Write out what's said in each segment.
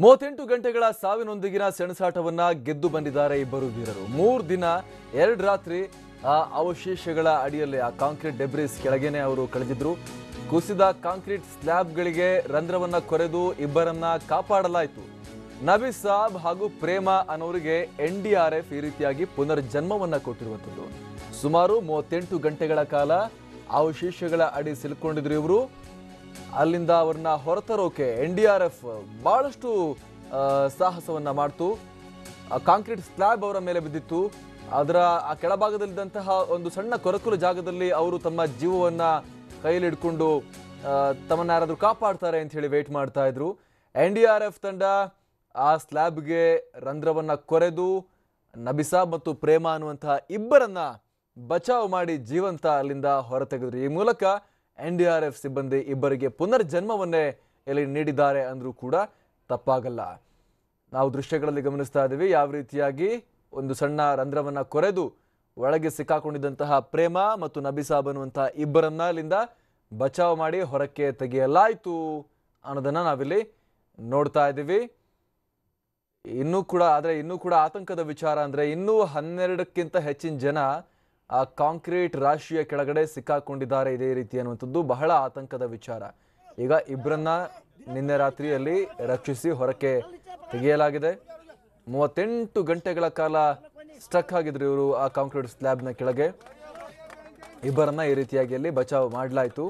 ಮೂವತ್ತೆಂಟು ಗಂಟೆಗಳ ಸಾವಿನೊಂದಿಗಿನ ಸೆಣಸಾಟವನ್ನ ಗೆದ್ದು ಬಂದಿದ್ದಾರೆ ಇಬ್ಬರು ವೀರರು. ಮೂರು ದಿನ, ಎರಡು ರಾತ್ರಿ, ಆ ಅವಶೇಷಗಳ ಅಡಿಯಲ್ಲಿ, ಆ ಕಾಂಕ್ರೀಟ್ ಡೆಬ್ರಿಸ್ ಕೆಳಗೇನೆ ಅವರು ಕಳೆದಿದ್ರು. ಕುಸಿದ ಕಾಂಕ್ರೀಟ್ ಸ್ಲ್ಯಾಬ್ಗಳಿಗೆ ರಂಧ್ರವನ್ನ ಕೊರೆದು ಇಬ್ಬರನ್ನ ಕಾಪಾಡಲಾಯಿತು. ನಬಿ ಸಾಬ್ ಹಾಗೂ ಪ್ರೇಮ ಅನ್ನೋರಿಗೆ ಎನ್ ಡಿ ಆರ್ ಎಫ್ ಈ ರೀತಿಯಾಗಿ ಪುನರ್ಜನ್ಮವನ್ನ ಕೊಟ್ಟಿರುವಂಥದ್ದು. ಸುಮಾರು ಮೂವತ್ತೆಂಟು ಗಂಟೆಗಳ ಕಾಲ ಅವಶೇಷಗಳ ಅಡಿ ಸಿಲುಕೊಂಡಿದ್ರು ಇವರು. ಅಲ್ಲಿಂದ ಅವ್ರನ್ನ ಹೊರತರೋಕೆ ಎನ್ ಡಿ ಆರ್ ಎಫ್ ಬಹಳಷ್ಟು ಸಾಹಸವನ್ನು ಮಾಡ್ತು. ಕಾಂಕ್ರೀಟ್ ಸ್ಲ್ಯಾಬ್ ಅವರ ಮೇಲೆ ಬಿದ್ದಿತ್ತು. ಅದರ ಆ ಕೆಳಭಾಗದಲ್ಲಿದ್ದಂತಹ ಒಂದು ಸಣ್ಣ ಕೊರಕುಲು ಜಾಗದಲ್ಲಿ ಅವರು ತಮ್ಮ ಜೀವವನ್ನ ಆ, ತಮ್ಮನ್ನ ಯಾರಾದ್ರೂ ಕಾಪಾಡ್ತಾರೆ ಅಂತ ಹೇಳಿ ವೇಟ್ ಮಾಡ್ತಾ ಇದ್ರು. ಎನ್ ಡಿ ಆರ್ ಎಫ್ ತಂಡ ಆ ಸ್ಲ್ಯಾಬ್ಗೆ ರಂಧ್ರವನ್ನ ಕೊರೆದು ನಬಿಸಾ ಮತ್ತು ಪ್ರೇಮ ಅನ್ನುವಂತಹ ಇಬ್ಬರನ್ನ ಬಚಾವ್ ಮಾಡಿ ಜೀವಂತ ಅಲ್ಲಿಂದ ಹೊರತೆಗೆದ್ರು. ಈ ಮೂಲಕ ಎನ್ ಡಿ ಆರ್ ಎಫ್ ಸಿಬ್ಬಂದಿ ಇಬ್ಬರಿಗೆ ಪುನರ್ಜನ್ಮವನ್ನೇ ಇಲ್ಲಿ ನೀಡಿದ್ದಾರೆ ಅಂದ್ರೂ ಕೂಡ ತಪ್ಪಾಗಲ್ಲ. ನಾವು ದೃಶ್ಯಗಳಲ್ಲಿ ಗಮನಿಸ್ತಾ ಇದ್ದೀವಿ, ಯಾವ ರೀತಿಯಾಗಿ ಒಂದು ಸಣ್ಣ ರಂಧ್ರವನ್ನು ಕೊರೆದು ಒಳಗೆ ಸಿಕ್ಕಾಕೊಂಡಿದ್ದಂತಹ ಪ್ರೇಮ ಮತ್ತು ನಬಿಸಾಬ್ ಅನ್ನುವಂತಹ ಇಬ್ಬರನ್ನ ಅಲ್ಲಿಂದ ಬಚಾವ್ ಮಾಡಿ ಹೊರಕ್ಕೆ ತೆಗೆಯಲಾಯಿತು ಅನ್ನೋದನ್ನ ನಾವಿಲ್ಲಿ ನೋಡ್ತಾ ಇದ್ದೀವಿ. ಇನ್ನೂ ಕೂಡ, ಆದರೆ ಇನ್ನೂ ಕೂಡ ಆತಂಕದ ವಿಚಾರ ಅಂದರೆ ಇನ್ನೂ ಹನ್ನೆರಡಕ್ಕಿಂತ ಹೆಚ್ಚಿನ ಜನ ಆ ಕಾಂಕ್ರೀಟ್ ರಾಶಿಯ ಕೆಳಗಡೆ ಸಿಕ್ಕಾಕೊಂಡಿದ್ದಾರೆ ಇದೇ ರೀತಿ ಅನ್ನುವಂಥದ್ದು ಬಹಳ ಆತಂಕದ ವಿಚಾರ. ಈಗ ಇಬ್ಬರನ್ನ ನಿನ್ನೆ ರಾತ್ರಿಯಲ್ಲಿ ರಕ್ಷಿಸಿ ಹೊರಕ್ಕೆ ತೆಗೆಯಲಾಗಿದೆ. ಮೂವತ್ತೆಂಟು ಗಂಟೆಗಳ ಕಾಲ ಸ್ಟಕ್ ಆಗಿದ್ರು ಇವರು ಆ ಕಾಂಕ್ರೀಟ್ ಸ್ಲ್ಯಾಬ್ನ ಕೆಳಗೆ. ಇಬ್ಬರನ್ನ ಈ ರೀತಿಯಾಗಿ ಅಲ್ಲಿ ಬಚಾವ್ ಮಾಡಲಾಯಿತು.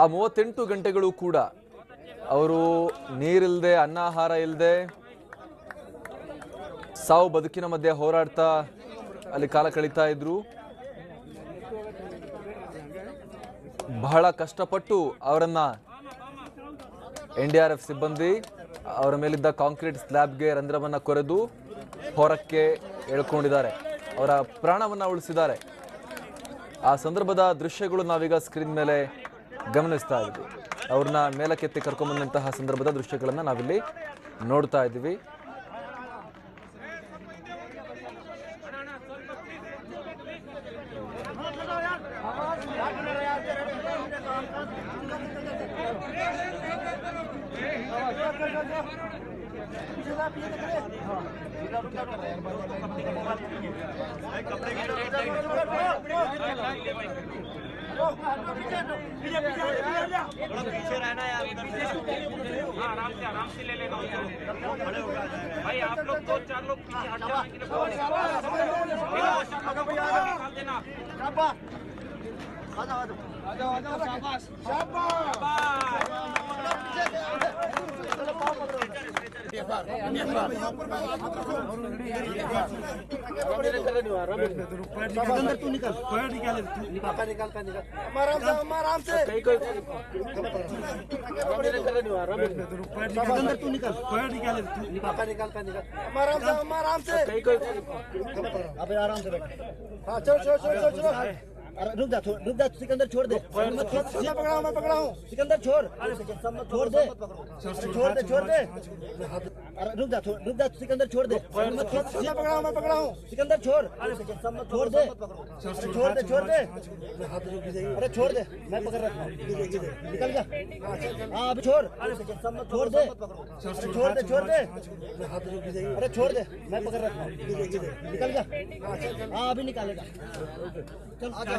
ಆ ಮೂವತ್ತೆಂಟು ಗಂಟೆಗಳು ಕೂಡ ಅವರು ನೀರಿಲ್ಲದೆ ಅನ್ನಾಹಾರ ಇಲ್ಲದೆ ಸಾವು ಬದುಕಿನ ಮಧ್ಯೆ ಹೋರಾಡ್ತಾ ಅಲ್ಲಿ ಕಾಲ ಕಳೀತಾ ಇದ್ರು. ಬಹಳ ಕಷ್ಟಪಟ್ಟು ಅವರನ್ನ ಎನ್ ಡಿ ಆರ್ ಎಫ್ ಸಿಬ್ಬಂದಿ ಅವರ ಮೇಲಿದ್ದ ಕಾಂಕ್ರೀಟ್ ಸ್ಲ್ಯಾಬ್ಗೆ ರಂಧ್ರವನ್ನು ಕೊರೆದು ಹೊರಕ್ಕೆ ಎಳ್ಕೊಂಡಿದ್ದಾರೆ. ಅವರ ಪ್ರಾಣವನ್ನ ಉಳಿಸಿದ್ದಾರೆ. ಆ ಸಂದರ್ಭದ ದೃಶ್ಯಗಳು ನಾವೀಗ ಸ್ಕ್ರೀನ್ ಮೇಲೆ ಗಮನಿಸ್ತಾ ಇದ್ವಿ. ಅವ್ರನ್ನ ಮೇಲಕ್ಕೆತ್ತಿ ಕರ್ಕೊಂಬಂದಂತಹ ಸಂದರ್ಭದ ದೃಶ್ಯಗಳನ್ನು ನಾವಿಲ್ಲಿ ನೋಡ್ತಾ ಇದ್ದೀವಿ. पीछे रहना यार हाँ आराम से आराम से ले लेना उधर भाई आप लोग दो चार लोग पीछे हट देना अंदर तू निकल पैर निकाल निकाल। निकाल निकाल आराम से आराम से अंदर तू निकल पैर निकाल निकाल निकाल निकाल आराम से आराम से अबे आराम से बैठ। हाँ चलो चलो चलो चलो। रुक जा थोड़ा- रुक जा सिकंदर छोड़ दे। मत छोड़ मैं पकड़ा हूँ मैं पकड़ा हूँ सिकंदर छोड़ छोड़ दे। छोड़ दे छोड़ दे। अरे रुक जा थोड़ा- रुक जा सिकंदर छोड़ दे। मत छोड़ मैं पकड़ा हूँ मैं पकड़ा। हूँ सिकंदर छोड़ छोड़ दे। छोड़ दे छोड़ दे। अरे छोड़ दे मैं पकड़ रखा हूँ। निकल जा। हाँ अभी छोड़। छोड़ दे। छोड़ दे छोड़ दे। अरे छोड़ दे मैं पकड़ रखा हूँ। निकल जा। हाँ अभी निकालेगा। चल